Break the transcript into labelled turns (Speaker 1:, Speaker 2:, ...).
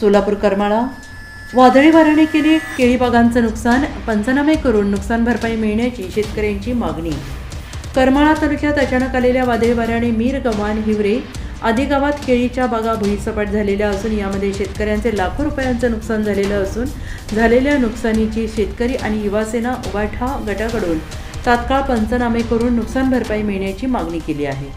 Speaker 1: सोलापूर करमाळा. वादळी वाऱ्याने केले केळी बागांचं नुकसान पंचनामे करून नुकसान भरपाई मिळण्याची शेतकऱ्यांची मागणी. करमाळा तालुक्यात अचानक आलेल्या वादळी वाऱ्याने मीर गव्हाण हिवरे आदी गावात केळीच्या बागा भुईसपाट झालेल्या असून यामध्ये शेतकऱ्यांचे लाखो रुपयांचं नुकसान झालेलं असून झालेल्या नुकसानीची शेतकरी आणि युवासेना उभाठा गटाकडून तात्काळ पंचनामे करून नुकसान भरपाई मिळण्याची मागणी केली आहे.